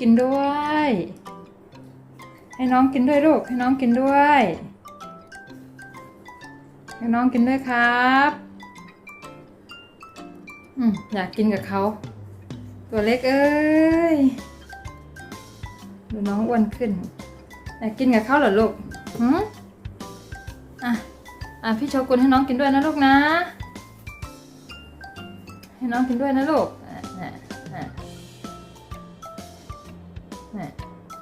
กินด้วย ให้น้องกินด้วยลูก ให้น้องกินด้วย ให้น้องกินด้วยครับอืมอยากกินกับเขา ตัวเล็กเอ้ย ดูน้องอ้วนขึ้น อยากกินกับเขาเหรอลูกหืมอะ อะพี่โชกุนให้น้องกินด้วยนะลูกนะ ให้น้องกินด้วยนะลูกอะอะ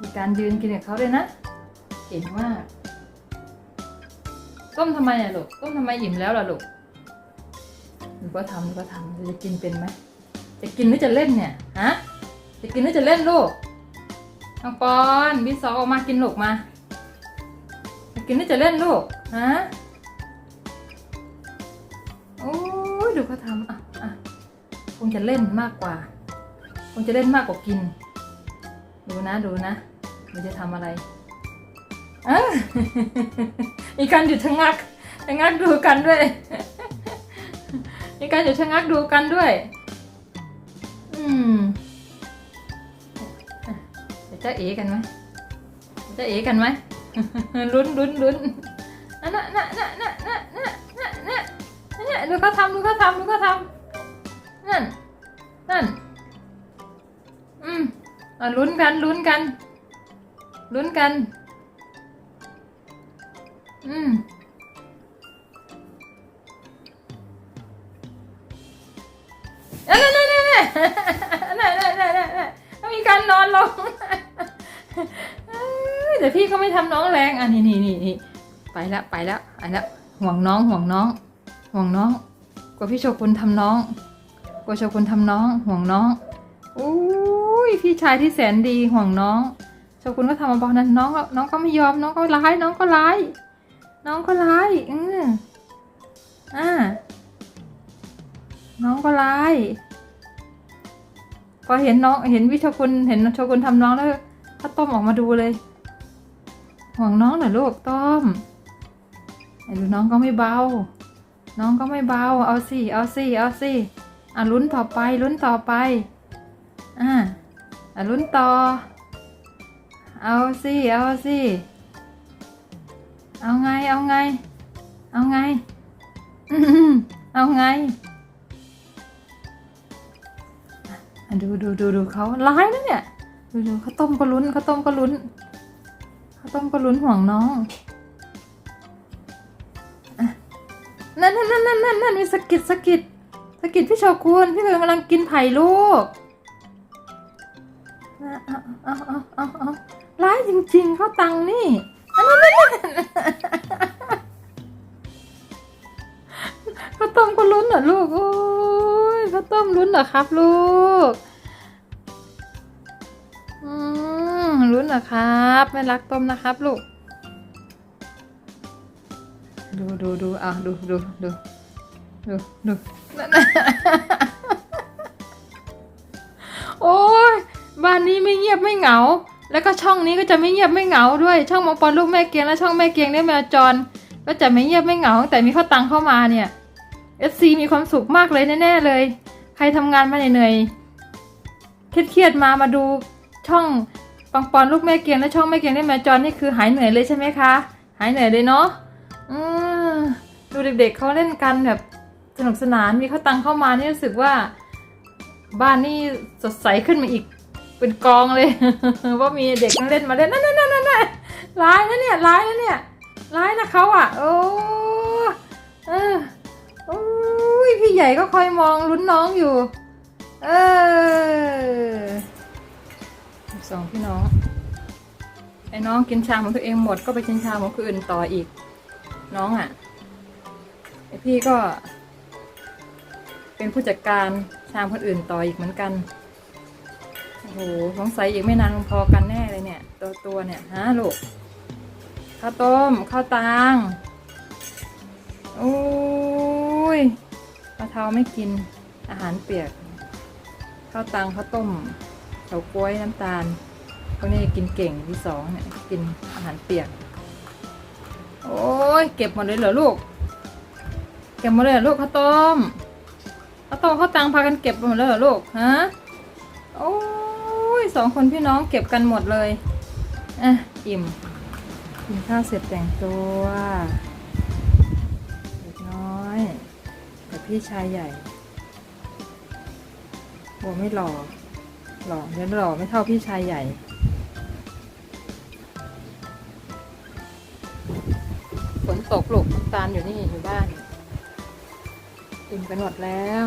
มีการยืนกินกับเขาด้วยนะเก่งมากต้มทำไมอะลูกต้มทำไมอิ่มแล้วล่ะลูกหนูก็ทำหนูก็ทำจะกินเป็นไหมจะกินหรือจะเล่นเนี่ยฮะจะกินหรือจะเล่นลูกน้องปอนบีซอออกมากินลูกมาจะกินหรือจะเล่นลูกฮะโอ้ยดูเขาทำอะอะคงจะเล่นมากกว่า คงจะเล่นมากกว่ากิน ดูนะดูนะมันจะทำอะไรอะมีการหยุดชะงักชะงักดูกันด้วย มีการหยุดชะงักดูกันด้วย อืมอะเดี๋ยวจะเอกันไหมจะเอกันไหมลุ้นลุ้นลุ้นน่ะน่ะน่ะน่ะน่ะน่ะน่ะน่ะน่ะน่ะดูเขาทำดูเขาทำดูเขาทำนั่นนั่นอืม ลุ้นกันลุ้นกันลุ้นกัน อืมเนั่นนั่นนั่เน่เน่เน่เน่เน่มีการนอนลงแต่พี่เขาไม่ทำน้องแรงอันนี้นี่นี่ไปแล้วไปแล้วอันละห่วงน้องห่วงน้อง ห่วงน้อง กว่าพี่โชกุนทำน้อง กว่าโชกุนทำน้อง ห่วงน้องอู้ พี่ชายที่แสนดีห่วงน้องโชกุนก็ทำมาบอกนั้นน้องก็น้องก็ไม่ยอมน้องก็ร้าย น้องก็ร้าย น้องก็ร้ายอืออ่าน้องก็ร้ายพอเห็นน้องเห็นวิชาคุณเห็นโชกุนทำน้องแล้วก็ต้มออกมาดูเลยห่วงน้องเหรอลูกต้มไอ้ดูน้องก็ไม่เบา น้องก็ไม่เบา เอาสิ เอาสิ เอาสิ อะลุ้นต่อไป ลุ้นต่อไป อ่า อะลุ้นต่อ เอาสิ เอาสิ เอาไง เอาไง เอาไง เอาไง ดูดูดูดูเขาร้ายนะเนี่ย ดูดูเขาต้มก็ลุ้นเขาต้มก็ลุ้นเขาต้มก็ลุ้นห่วงน้อง นั่นนั่นนั่นนั่นนั่นนั่นมีสะกิดสะกิดสะกิดพี่โชกุนพี่เพิงกำลังกินไผ่ลูก เอาเอาเอาเอาเอาร้ายจริงๆเขาตังนี่อันนั้นนั่นนั่นข้าวต้มก็ลุ้นเหรอลูกโอ้ยข้าวต้มลุ้นเหรอครับลูกอืมลุ้นเหรอครับแม่รักต้มนะครับลูกดูดูดูอะดูดูดูดูดู ยบไม่เหงา แล้วก็ช่องนี้ก็จะไม่เงียบไม่เหงาด้วย ช่องมองปอลูกแม่เกียงและช่องแม่เกียงเนี่ยแมวจร ก็จะไม่เงียบไม่เหงาแต่มีข้าวตังเข้ามาเนี่ย FC มีความสุขมากเลยแน่ๆเลย ใครทำงานมาเหนื่อยเครียดๆมามาดูช่องปังปอนลูกแม่เกียงและช่องแม่เกียงได้แมวจรนี่คือหายเหนื่อยเลยใช่ไหมคะ หายเหนื่อยเลยเนาะอืมดูเด็กๆเขาเล่นกันแบบสนุกสนานมีข้าวตังเข้ามานี่รู้สึกว่าบ้านนี่สดใสขึ้นมาอีก เป็นกองเลย ว่ามีเด็กมาเล่นมาเล่นนั่นนั่นนั่นนั่นร้ายนะเนี่ยร้ายนะเนี่ยร้ายนะเขาอะ โอ้เออโอ้ยพี่ใหญ่ก็คอยมองลุ้นน้องอยู่ เออสองพี่น้องไอ้น้องกินชาของตัวเองหมดก็ไปกินชาของคนอื่นต่ออีก น้องอะไอพี่ก็ เป็นผู้จัดการชามคนอื่นต่ออีกเหมือนกัน โหสงสัยอีกไม่นานพอกันแน่เลยเนี่ย ตัวตัวเนี่ยฮะลูกข้าวต้มข้าวตังโอ้ยปลาเทาไม่กินอาหารเปียกข้าวตังข้าวต้มเฉาก๊วยน้ำตาลพวกนี้กินเก่งที่สองเนี่ยกินอาหารเปียก โอ้ยเก็บหมดเลยเหรอลูก เก็บหมดเลยเหรอลูกข้าวต้มข้าวต้มข้าวตังพากันเก็บหมดเลยเหรอลูกฮะโอ้ ยยสองคนพี่น้องเก็บกันหมดเลยอะอิ่มกินข้าวเสร็จแต่งตัวเด็กน้อยกับพี่ชายใหญ่โหไม่หล่อหล่อเดี๋ยวหล่อไม่เท่าพี่ชายใหญ่ฝนตกลูกตาลอยู่นี่อยู่บ้านอิ่มกันหมดแล้ว